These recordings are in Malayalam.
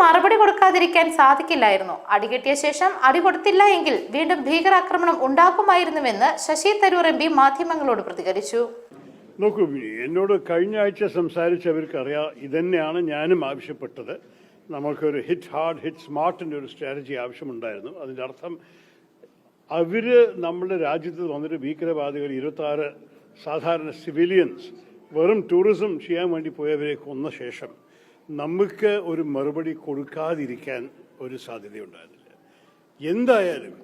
മറുപടി കൊടുക്കാതിരിക്കാൻ സാധിക്കില്ലായിരുന്നു. അടികെട്ടിയ ശേഷം അടി കൊടുത്തില്ല എങ്കിൽ വീണ്ടും ഭീകരാക്രമണം ഉണ്ടാക്കുമായിരുന്നുവെന്ന് ശശി തരൂർ എം പി മാധ്യമങ്ങളോട് പ്രതികരിച്ചു. നോക്കൂ എന്നോട് കഴിഞ്ഞ ആഴ്ച സംസാരിച്ചവർക്ക് അറിയാം ഇതന്നെയാണ് ഞാനും ആവശ്യപ്പെട്ടത്. നമുക്കൊരു ഹിറ്റ് ഹാർഡ് ഹിറ്റ് സ്മാർട്ടിന്റെ ഒരു സ്ട്രാറ്റജി ആവശ്യമുണ്ടായിരുന്നു. അതിന്റെ അർത്ഥം അവർ നമ്മുടെ രാജ്യത്ത് വന്നിട്ട് ഭീകരവാദികൾ ഇരുപത്താറ് സാധാരണ സിവിലിയൻസ് വെറും ടൂറിസം ചെയ്യാൻ വേണ്ടി പോയവരെ കൊന്ന ശേഷം നമുക്ക് ഒരു മറുപടി കൊടുക്കാതിരിക്കാൻ ഒരു സാധ്യതയുണ്ടായിരുന്നില്ല. എന്തായാലും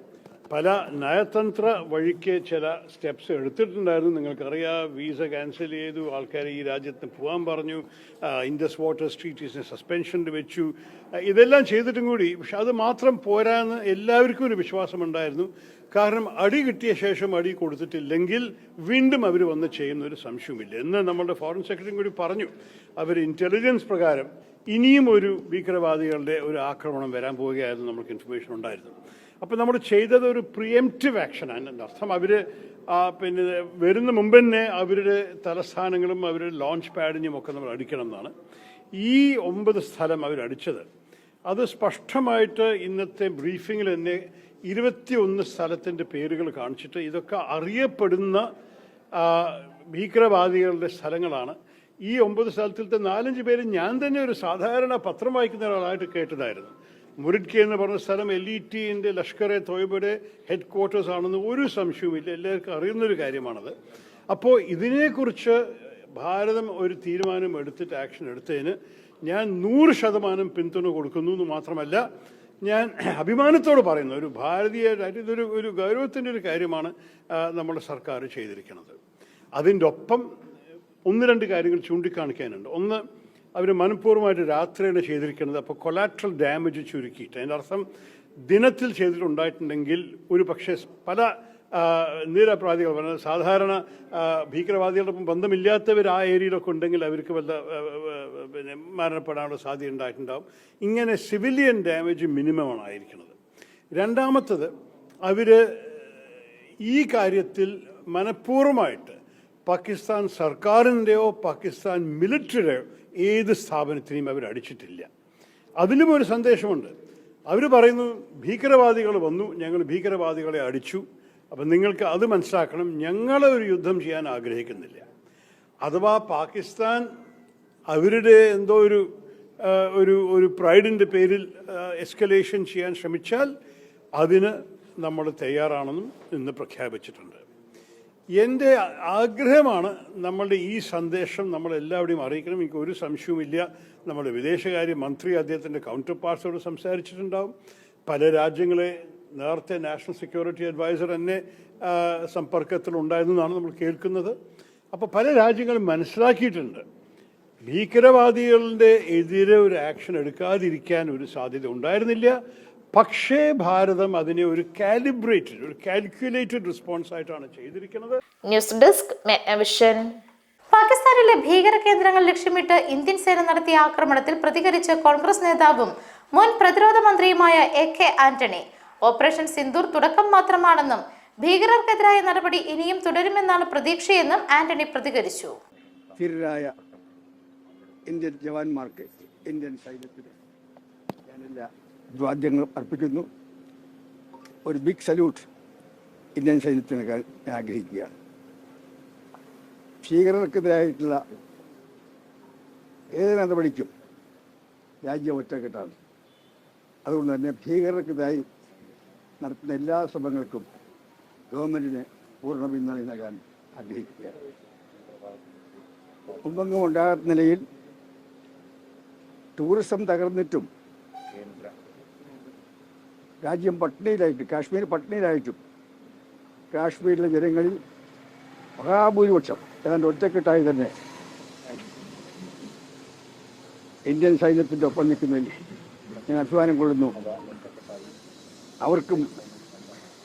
പല നയതന്ത്ര വഴിക്ക് ചില സ്റ്റെപ്സ് എടുത്തിട്ടുണ്ടായിരുന്നു. നിങ്ങൾക്കറിയാം വീസ ക്യാൻസൽ ചെയ്തു ആൾക്കാരെ ഈ രാജ്യത്ത് പോകാൻ പറഞ്ഞു ഇൻഡസ് വാട്ടർ സ്ട്രീറ്റീസിനെ സസ്പെൻഷനിൽ വെച്ചു. ഇതെല്ലാം ചെയ്തിട്ടും കൂടി പക്ഷെ അത് മാത്രം പോരാന്ന് എല്ലാവർക്കും ഒരു വിശ്വാസമുണ്ടായിരുന്നു. കാരണം അടി കിട്ടിയ ശേഷം അടി കൊടുത്തിട്ടില്ലെങ്കിൽ വീണ്ടും അവർ വന്ന് ചെയ്യുന്ന ഒരു സംശയവുമില്ല. എന്ന് നമ്മളുടെ ഫോറിൻ സെക്രട്ടറിയും കൂടി പറഞ്ഞു. അവർ ഇന്റലിജൻസ് പ്രകാരം ഇനിയും ഒരു ഭീകരവാദികളുടെ ഒരു ആക്രമണം വരാൻ പോവുകയായിരുന്നു നമുക്ക് ഇൻഫർമേഷൻ ഉണ്ടായിരുന്നു. അപ്പോൾ നമ്മൾ ചെയ്തത് ഒരു പ്രിയംറ്റീവ് ആക്ഷനാണ് അർത്ഥം അവർ പിന്നെ വരുന്ന മുമ്പ് തന്നെ അവരുടെ തലസ്ഥാനങ്ങളും അവരുടെ ലോഞ്ച് പാഡിനും ഒക്കെ നമ്മൾ അടിക്കണം എന്നാണ്. ഈ ഒമ്പത് സ്ഥലം അവരടിച്ചത്. അത് സ്പഷ്ടമായിട്ട് ഇന്നത്തെ ബ്രീഫിങ്ങിൽ തന്നെ ഇരുപത്തിയൊന്ന് സ്ഥലത്തിന്റെ പേരുകൾ കാണിച്ചിട്ട് ഇതൊക്കെ അറിയപ്പെടുന്ന ഭീകരവാദികളുടെ സ്ഥലങ്ങളാണ്. ഈ ഒമ്പത് സ്ഥലത്തിലത്തെ നാലഞ്ച് പേര് ഞാൻ തന്നെ ഒരു സാധാരണ പത്രം വായിക്കുന്ന ഒരാളായിട്ട് കേട്ടതായിരുന്നു. മുരിഡ്കെ എന്ന് പറഞ്ഞ സ്ഥലം എൽ ഇ ടിന്റെ ലഷ്കർ എ തോയ്ബയുടെ ഹെഡ് ക്വാർട്ടേഴ്സ് ആണെന്ന് ഒരു സംശയവുമില്ല. എല്ലാവർക്കും അറിയുന്നൊരു കാര്യമാണത്. അപ്പോൾ ഇതിനെക്കുറിച്ച് ഭാരതം ഒരു തീരുമാനം എടുത്തിട്ട് ആക്ഷൻ എടുത്തതിന് ഞാൻ നൂറ് ശതമാനം പിന്തുണ കൊടുക്കുന്നു എന്ന് മാത്രമല്ല ഞാൻ അഭിമാനത്തോട് പറയുന്നു. ഒരു ഭാരതീയ ഇതൊരു ഒരു ഗൗരവത്തിന്റെ ഒരു കാര്യമാണ് നമ്മുടെ സർക്കാർ ചെയ്തിരിക്കുന്നത്. അതിന്റെ ഒപ്പം ഒന്ന് രണ്ട് കാര്യങ്ങൾ ചൂണ്ടിക്കാണിക്കാനുണ്ട്. ഒന്ന് അവർ മനഃപൂർവമായിട്ട് രാത്രിയാണ് ചെയ്തിരിക്കുന്നത്. അപ്പോൾ കൊലാട്രൽ ഡാമേജ് ചുരുക്കിയിട്ട്. അതിന്റെ അർത്ഥം ദിനത്തിൽ ചെയ്തിട്ടുണ്ടായിട്ടുണ്ടെങ്കിൽ ഒരു പക്ഷേ പല നിരപരാധികൾ പറഞ്ഞത് സാധാരണ ഭീകരവാദികളോടൊപ്പം ബന്ധമില്ലാത്തവർ ആ ഏരിയയിലൊക്കെ ഉണ്ടെങ്കിൽ അവർക്ക് വല്ല പിന്നെ മരണപ്പെടാനുള്ള സാധ്യത ഉണ്ടായിട്ടുണ്ടാവും. ഇങ്ങനെ സിവിലിയൻ ഡാമേജ് മിനിമമാണ് ആയിരിക്കുന്നത്. രണ്ടാമത്തത് അവർ ഈ കാര്യത്തിൽ മനഃപൂർവമായിട്ട് പാകിസ്ഥാൻ സർക്കാരിന്റെയോ പാകിസ്ഥാൻ മിലിറ്ററിയുടെയോ ഏത് സ്ഥാപനത്തിനെയും അവർ അടിച്ചിട്ടില്ല. അതിലും ഒരു സന്ദേശമുണ്ട്. അവർ പറയുന്നു ഭീകരവാദികൾ വന്നു ഞങ്ങൾ ഭീകരവാദികളെ അടിച്ചു അപ്പം നിങ്ങൾക്ക് അത് മനസ്സിലാക്കണം ഞങ്ങൾ ഒരു യുദ്ധം ചെയ്യാൻ ആഗ്രഹിക്കുന്നില്ല. അഥവാ പാകിസ്ഥാൻ അവരുടെ എന്തോ ഒരു ഒരു ഒരു പ്രൈഡിന്റെ പേരിൽ എസ്കലേഷൻ ചെയ്യാൻ ശ്രമിച്ചാൽ അതിന് നമ്മൾ തയ്യാറാണെന്നും ഇന്ന് പ്രഖ്യാപിച്ചിട്ടുണ്ട്. എന്റെ ആഗ്രഹമാണ് നമ്മളുടെ ഈ സന്ദേശം നമ്മൾ എല്ലാവരുടെയും അറിയിക്കണം. എനിക്ക് ഒരു സംശയവുമില്ല നമ്മുടെ വിദേശകാര്യ മന്ത്രി അദ്ദേഹത്തിന്റെ കൗണ്ടർ പാർട്സോട് സംസാരിച്ചിട്ടുണ്ടാവും. പല രാജ്യങ്ങളെ നേരത്തെ നാഷണൽ സെക്യൂരിറ്റി അഡ്വൈസർ തന്നെ ആ, സമ്പർക്കത്തിലുണ്ടായിരുന്നതാണ് നമ്മൾ കേൾക്കുന്നത്. അപ്പോൾ പല രാജ്യങ്ങളും മനസ്സിലാക്കിയിട്ടുണ്ട്. ഭീകരവാദികളുടെ എതിരെ ഒരു ആക്ഷൻ എടുക്കാതിരിക്കാൻ ഒരു സാധ്യത ഉണ്ടായിരുന്നില്ല. പക്ഷേ ഭാരതം അതിനെ ഒരു കാലിബ്രേറ്റഡ് ഒരു കാൽക്കുലേറ്റഡ് റെസ്പോൺസ് ആയിട്ടാണ് ചെയ്തിരിക്കുന്നത്. News desk vision. പാകിസ്ഥാനിലെ ഭീകര കേന്ദ്രങ്ങൾ ലക്ഷ്യമിട്ട് ഇന്ത്യൻ സേന നടത്തിയ ആക്രമണത്തിൽ പ്രതികരിച്ച കോൺഗ്രസ് നേതാവും മുൻ പ്രതിരോധ മന്ത്രിയുമായ A K Antony operation Sindoor തുടക്കം മാത്രമാണെന്നും ഭീകരർക്കെതിരായ നടപടി ഇനിയും തുടരുമെന്നാണ് പ്രതീക്ഷയെന്നും ആന്റണി പ്രതികരിച്ചു. ധീരരായ ഇന്ത്യൻ ജവാന്മാർക്ക് ഇന്ത്യൻ സൈന്യത്തിന് ഞാനെല്ലാ ദ്വാദ്യങ്ങളും അർപ്പിക്കുന്നു. ഒരു ബിഗ് സല്യൂട്ട് ഇന്ത്യൻ സൈന്യത്തിന് ഞാൻ ആഗ്രഹിക്കുകയാണ്. ഭീകരർക്കെതിരായിട്ടുള്ള ഏത് നടപടിക്കും രാജ്യം ഒറ്റക്കെട്ടാണ്. അതുകൊണ്ട് തന്നെ ഭീകരർക്കെതിരായി നടത്തുന്ന എല്ലാ ശ്രമങ്ങൾക്കും ഗവൺമെന്റിന് പൂർണ പിന്തുണ നൽകാൻ ആഗ്രഹിക്കുകയാണ്. മുമ്പെങ്ങും ഉണ്ടാകാത്ത നിലയിൽ ടൂറിസം തകർന്നിട്ടും രാജ്യം പട്ടിണിയിലായിട്ട് കാശ്മീർ പട്ടിണിയിലായിട്ടും കാശ്മീരിലെ ജനങ്ങളിൽ മഹാഭൂരിപക്ഷം ഏതാണ്ട് ഒറ്റക്കെട്ടായി തന്നെ ഇന്ത്യൻ സൈന്യത്തിന്റെ ഒപ്പം നിൽക്കുന്നതിൽ ഞാൻ അഭിമാനം കൊള്ളുന്നു. അവർക്കും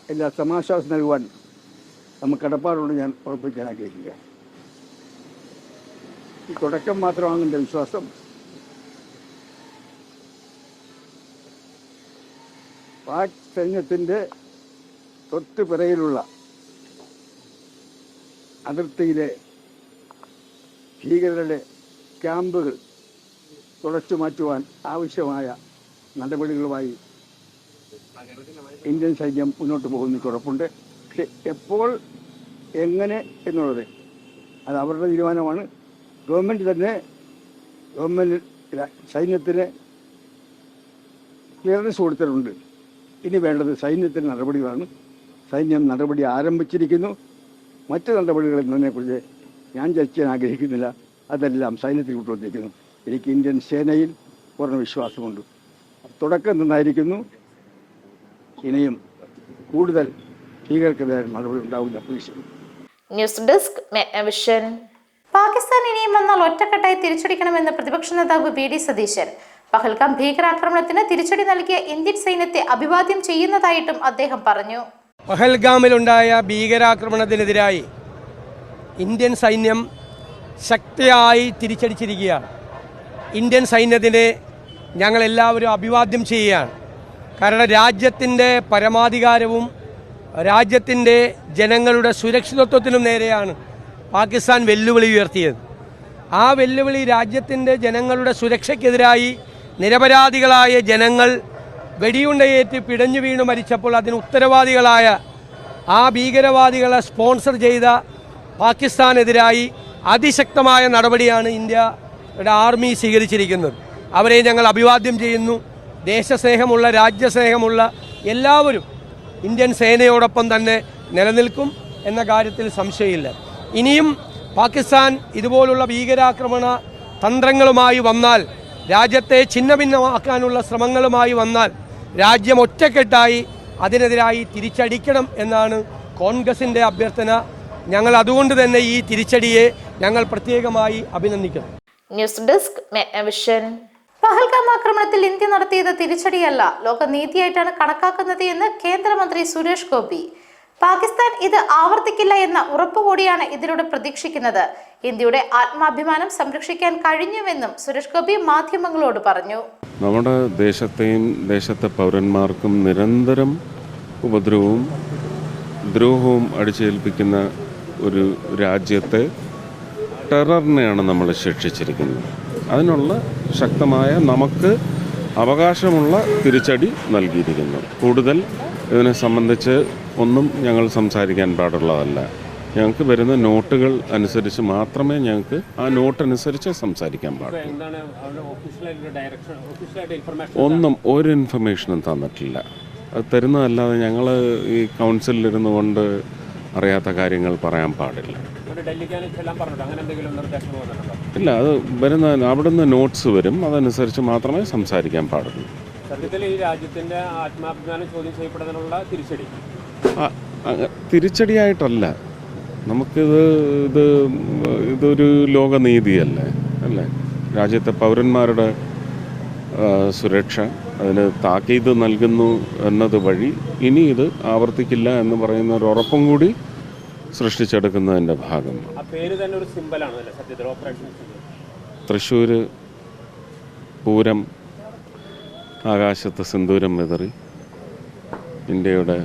എല്ലാ സമാശ്വാസം നൽകുവാൻ നമുക്ക് കടപ്പാടുണ്ട് ഞാൻ ഉറപ്പിക്കാൻ ആഗ്രഹിക്കുക ഈ തുടക്കം മാത്രമാണ് എന്റെ വിശ്വാസം. പാക് സൈന്യത്തിന്റെ തൊട്ട് പിറയിലുള്ള അതിർത്തിയിലെ ഭീകരരുടെ ക്യാമ്പുകൾ തുടച്ചു മാറ്റുവാൻ ആവശ്യമായ നടപടികളുമായി ഇന്ത്യൻ സൈന്യം മുന്നോട്ട് പോകുന്ന ഉറപ്പുണ്ട്. പക്ഷെ എപ്പോൾ എങ്ങനെ എന്നുള്ളത് അത് അവരുടെ തീരുമാനമാണ്. ഗവൺമെന്റ് തന്നെ ഗവൺമെന്റ് സൈന്യത്തിന് ക്ലിയറൻസ് കൊടുത്തിട്ടുണ്ട്. ഇനി വേണ്ടത് സൈന്യത്തിന്റെ നടപടികളാണ്. സൈന്യം നടപടി ആരംഭിച്ചിരിക്കുന്നു. മറ്റ് നടപടികൾ എന്നതിനെക്കുറിച്ച് ഞാൻ ചർച്ച ചെയ്യാൻ ആഗ്രഹിക്കുന്നില്ല. അതെല്ലാം സൈന്യത്തിൽ വിട്ടുകൊണ്ടിരിക്കുന്നു എനിക്ക് ഇന്ത്യൻ സേനയിൽ പൂർണ വിശ്വാസമുണ്ട്. തുടക്കം നന്നായിരിക്കുന്നു. ഇനിയും കൂടുതൽ ഭീകരർക്കെതിരെ നടപടി ഉണ്ടാവില്ല പ്രതീക്ഷിക്കുന്നു ന്യൂസ് ഡെസ്ക് മെഗ്നവിഷൻ പാകിസ്ഥാൻ ഇനിയും വന്നാൽ ഒറ്റക്കെട്ടായി തിരിച്ചടിക്കണമെന്ന് പ്രതിപക്ഷ നേതാവ് വി ഡി സതീശൻ. പഹൽഗാം ഭീകരാക്രമണത്തിന് തിരിച്ചടി നൽകിയ ഇന്ത്യൻ സൈന്യത്തെ അഭിവാദ്യം ചെയ്യുന്നതായിട്ടും അദ്ദേഹം പറഞ്ഞു. പഹൽഗാമിലുണ്ടായ ഭീകരാക്രമണത്തിനെതിരായി ഇന്ത്യൻ സൈന്യം ശക്തിയായി തിരിച്ചടിച്ചിരിക്കുകയാണ്. ഇന്ത്യൻ സൈന്യത്തിനെ ഞങ്ങളെല്ലാവരും അഭിവാദ്യം ചെയ്യുകയാണ്. കാരണം രാജ്യത്തിന്റെ പരമാധികാരവും രാജ്യത്തിന്റെ ജനങ്ങളുടെ സുരക്ഷിതത്വത്തിനും നേരെയാണ് പാകിസ്ഥാൻ വെല്ലുവിളി ഉയർത്തിയത്. ആ വെല്ലുവിളി രാജ്യത്തിന്റെ ജനങ്ങളുടെ സുരക്ഷയ്ക്കെതിരായി നിരപരാധികളായ ജനങ്ങൾ വെടിയുണ്ടയേറ്റ് പിടഞ്ഞു വീണു മരിച്ചപ്പോൾ അതിന് ഉത്തരവാദികളായ ആ ഭീകരവാദികളെ സ്പോൺസർ ചെയ്ത പാകിസ്ഥാനെതിരായി അതിശക്തമായ നടപടിയാണ് ഇന്ത്യയുടെ ആർമി സ്വീകരിച്ചിരിക്കുന്നത്. അവരെ ഞങ്ങൾ അഭിവാദ്യം ചെയ്യുന്നു. ദേശസ്നേഹമുള്ള രാജ്യസ്നേഹമുള്ള എല്ലാവരും ഇന്ത്യൻ സേനയോടൊപ്പം തന്നെ നിലനിൽക്കും എന്ന കാര്യത്തിൽ സംശയമില്ല. ഇനിയും പാകിസ്ഥാൻ ഇതുപോലുള്ള ഭീകരാക്രമണ തന്ത്രങ്ങളുമായി വന്നാൽ രാജ്യത്തെ ഛിന്നഭിന്നമാക്കാനുള്ള ശ്രമങ്ങളുമായി വന്നാൽ രാജ്യം ഒറ്റക്കെട്ടായി അതിനെതിരായി തിരിച്ചടിക്കണം എന്നാണ് കോൺഗ്രസിന്റെ അഭ്യർത്ഥന. ഞങ്ങൾ അതുകൊണ്ട് തന്നെ ഈ തിരിച്ചടിയെ ഞങ്ങൾ പ്രത്യേകമായി അഭിനന്ദിക്കുന്നു. ന്യൂസ് ഡെസ്ക് മെഗ്നവിഷൻ പഹൽഗാം ആക്രമണത്തിൽ ഇന്ത്യ നടത്തിയത് തിരിച്ചടിയല്ല. ലോക നീതിയായിട്ടാണ് കണക്കാക്കുന്നത് എന്ന് കേന്ദ്രമന്ത്രി സുരേഷ് ഗോപി. പാകിസ്ഥാൻ ഇത് ആവർത്തിക്കില്ല എന്ന ഉറപ്പ് ഉറപ്പുകൂടിയാണ് ഇതിലൂടെ പ്രതീക്ഷിക്കുന്നത്. ഇന്ത്യയുടെ ആത്മാഭിമാനം സംരക്ഷിക്കാൻ കഴിഞ്ഞുവെന്നും സുരേഷ് ഗോപി മാധ്യമങ്ങളോട് പറഞ്ഞു. നമ്മുടെ ദേശത്തെയും ദേശത്തെ പൗരന്മാർക്കും നിരന്തരം ഉപദ്രവവും ദ്രോഹവും അടിച്ചേൽപ്പിക്കുന്ന ഒരു രാജ്യത്തെ ടെററിനെയാണ് നമ്മൾ ശിക്ഷിച്ചിരിക്കുന്നത്. അതിനുള്ള ശക്തമായ നമുക്ക് അവകാശമുള്ള തിരിച്ചടി നൽകിയിരിക്കുന്നു. കൂടുതൽ ഇതിനെ സംബന്ധിച്ച് ഒന്നും ഞങ്ങൾ സംസാരിക്കാൻ പാടുള്ളതല്ല. ഞങ്ങൾക്ക് വരുന്ന നോട്ടുകൾ അനുസരിച്ച് മാത്രമേ ഞങ്ങൾക്ക് ആ നോട്ട് അനുസരിച്ച് സംസാരിക്കാൻ പാടുള്ളൂ. ഒന്നും ഒരു ഇൻഫർമേഷനും തന്നിട്ടില്ല. അത് തരുന്നതല്ലാതെ ഞങ്ങൾ ഈ കൗൺസിലിരുന്നു കൊണ്ട് അറിയാത്ത കാര്യങ്ങൾ പറയാൻ പാടില്ല. ഇല്ല അത് വരുന്ന അവിടുന്ന് നോട്ട്സ് വരും. അതനുസരിച്ച് മാത്രമേ സംസാരിക്കാൻ പാടുള്ളൂ. സത്യത്തിൽ ഈ രാജ്യത്തിന്റെ ആത്മാഭിമാനം ചോദ്യം ചെയ്യപ്പെടുന്നതിനുള്ള തിരിച്ചടി. ആ, തിരിച്ചടിയായിട്ടല്ല. നമുക്കിത് ഇത് ഇതൊരു ലോകനീതിയല്ലേ അല്ലേ? രാജ്യത്തെ പൗരന്മാരുടെ സുരക്ഷ അതിന് താക്കീത് നൽകുന്നു എന്നത് വഴി ഇനി ഇത് ആവർത്തിക്കില്ല എന്ന് പറയുന്ന ഒരു ഉറപ്പും കൂടി സൃഷ്ടിച്ചെടുക്കുന്നതിന്റെ ഭാഗമാണ് ആ പേര് തന്നെ ഒരു സിമ്പലാണ് അല്ലേ? സത്യത്തിൽ ഓപ്പറേഷൻ തൃശ്ശൂർ പൂരം ആകാശത്ത് സിന്ദൂരം വിതറി ഇന്ത്യയുടെ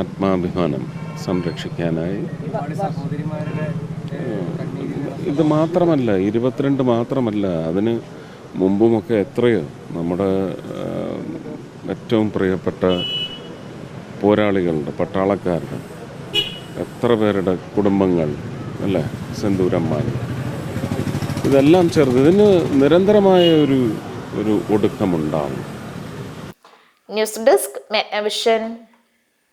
ആത്മാഭിമാനം സംരക്ഷിക്കാനായി. ഇത് മാത്രമല്ല ഇരുപത്തിരണ്ട് മാത്രമല്ല അതിന് മുമ്പുമൊക്കെ എത്രയോ നമ്മുടെ ഏറ്റവും പ്രിയപ്പെട്ട പോരാളികളുടെ പട്ടാളക്കാരുടെ എത്ര പേരുടെ കുടുംബങ്ങൾ അല്ലേ? സിന്ദൂരന്മാർ ഇതെല്ലാം ചേർന്ന് ഇതിന് നിരന്തരമായ ഒരു ഒരു ഒടുക്കമുണ്ടാവും. News desk മെഗ്നവിഷൻ